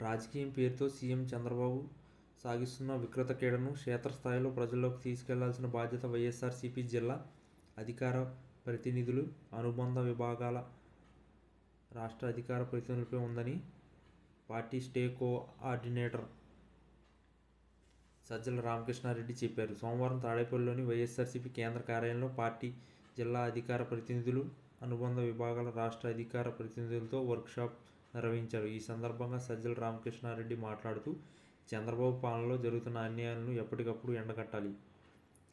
రాజకీయం పేరుతో సీఎం చంద్రబాబు సాగిస్తున్న వికృత క్రీడను క్షేత్రస్థాయిలో ప్రజల్లోకి తీసుకెళ్ళాల్సిన బాధ్యత వైఎస్ఆర్సీపీ జిల్లా అధికార ప్రతినిధులు అనుబంధ విభాగాల రాష్ట్ర అధికార ప్రతినిధులపై ఉందని party state coordinator Sajjala Ramakrishna Reddy చెప్పారు. సోమవారం తాడేపల్లిలోని వైఎస్ఆర్సీపీ కేంద్ర కార్యాలయంలో పార్టీ జిల్లా అధికార ప్రతినిధులు అనుబంధ విభాగాల రాష్ట్ర అధికార ప్రతినిధులతో వర్క్షాప్ నిర్వహించారు. ఈ సందర్భంగా సజ్జల రామకృష్ణారెడ్డి మాట్లాడుతూ చంద్రబాబు పాలనలో జరుగుతున్న అన్యాయాలను ఎప్పటికప్పుడు ఎండగట్టాలి.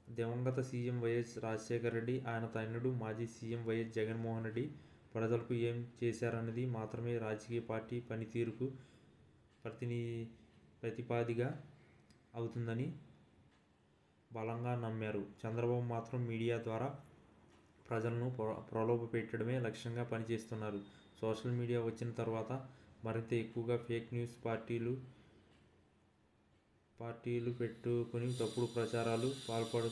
దివంగత సీఎం వైఎస్ రాజశేఖర రెడ్డి ఆయన తనయుడు మాజీ సీఎం వైఎస్ జగన్మోహన్ రెడ్డి ప్రజలకు ఏం చేశారన్నది మాత్రమే రాజకీయ పార్టీ పనితీరుకు ప్రతిని ప్రతిపాదిగా అవుతుందని బలంగా నమ్మారు. చంద్రబాబు మాత్రం మీడియా ద్వారా ప్రజలను ప్రలోభ ప్రలోభపెట్టడమే లక్ష్యంగా పనిచేస్తున్నారు. సోషల్ మీడియా వచ్చిన తర్వాత మరింత ఎక్కువగా ఫేక్ న్యూస్ పార్టీలు పార్టీలు పెట్టుకుని తప్పుడు ప్రచారాలు పాల్పడు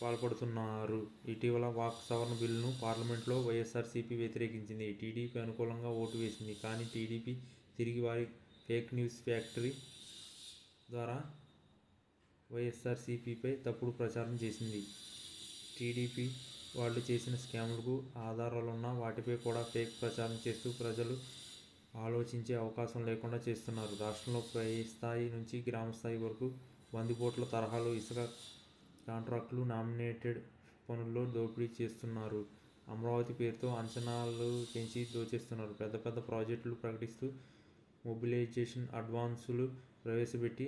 పాల్పడుతున్నారు. ఇటీవల వాక్ సవరణ బిల్లును పార్లమెంట్లో వైఎస్ఆర్సీపీ వ్యతిరేకించింది. టీడీపీ అనుకూలంగా ఓటు వేసింది. కానీ టీడీపీ తిరిగి వారి ఫేక్ న్యూస్ ఫ్యాక్టరీ ద్వారా వైఎస్ఆర్సీపీపై తప్పుడు ప్రచారం చేసింది. టీడీపీ వాళ్ళు చేసిన స్కామ్లకు ఆధారాలున్న వాటిపై కూడా ఫేక్ ప్రచారం చేస్తూ ప్రజలు ఆలోచించే అవకాశం లేకుండా చేస్తున్నారు. రాష్ట్రంలో పై స్థాయి నుంచి గ్రామ స్థాయి వరకు బందిపోట్ల తరహాలో ఇసుక కాంట్రాక్టులు నామినేటెడ్ పనుల్లో దోపిడీ చేస్తున్నారు. అమరావతి పేరుతో అంచనాలు పెంచి దోచేస్తున్నారు. పెద్ద పెద్ద ప్రాజెక్టులు ప్రకటిస్తూ మొబిలైజేషన్ అడ్వాన్సులు ప్రవేశపెట్టి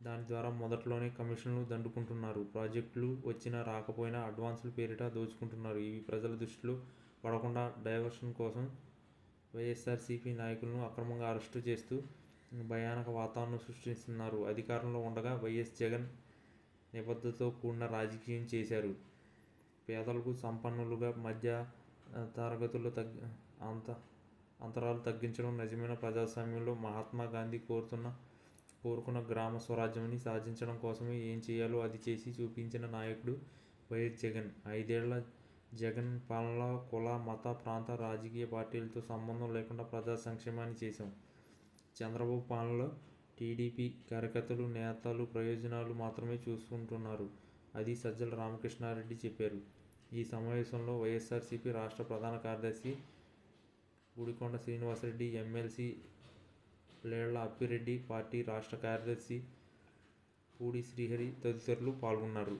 దాని ద్వారా మొదట్లోనే కమిషన్లు దండుకుంటున్నారు. ప్రాజెక్టులు వచ్చినా రాకపోయినా అడ్వాన్సులు పేరిట దోచుకుంటున్నారు. ఇవి ప్రజల దృష్టిలో పడకుండా డైవర్షన్ కోసం వైఎస్ఆర్సీపీ నాయకులను అక్రమంగా అరెస్టు చేస్తూ భయానక వాతావరణం సృష్టిస్తున్నారు. అధికారంలో ఉండగా వైఎస్ జగన్ నిబద్ధతో కూడిన రాజకీయం చేశారు. పేదలకు సంపన్నులుగా మధ్య తరగతులు తగ్గి అంత అంతరాలు తగ్గించడం నిజమైన ప్రజాస్వామ్యంలో మహాత్మా గాంధీ కోరుతున్న కోరుకున్న గ్రామ స్వరాజ్యాన్ని సాధించడం కోసమే ఏం చేయాలో అది చేసి చూపించిన నాయకుడు వైఎస్ జగన్. ఐదేళ్ళ జగన్ పాలనలో కుల మత ప్రాంత రాజకీయ పార్టీలతో సంబంధం లేకుండా ప్రజా సంక్షేమాన్ని చేశాం. చంద్రబాబు పాలనలో టీడీపీ కార్యకర్తలు నేతలు ప్రయోజనాలు మాత్రమే చూసుకుంటున్నారు. అది సజ్జల రామకృష్ణారెడ్డి చెప్పారు. ఈ సమావేశంలో వైఎస్ఆర్సీపీ రాష్ట్ర ప్రధాన కార్యదర్శి గుడికొండ శ్రీనివాసరెడ్డి ఎమ్మెల్సీ లేళ్ళ అప్పిరెడ్డి పార్టీ రాష్ట్ర కార్యదర్శి పూడి శ్రీహరి తదితరులు పాల్గొన్నారు.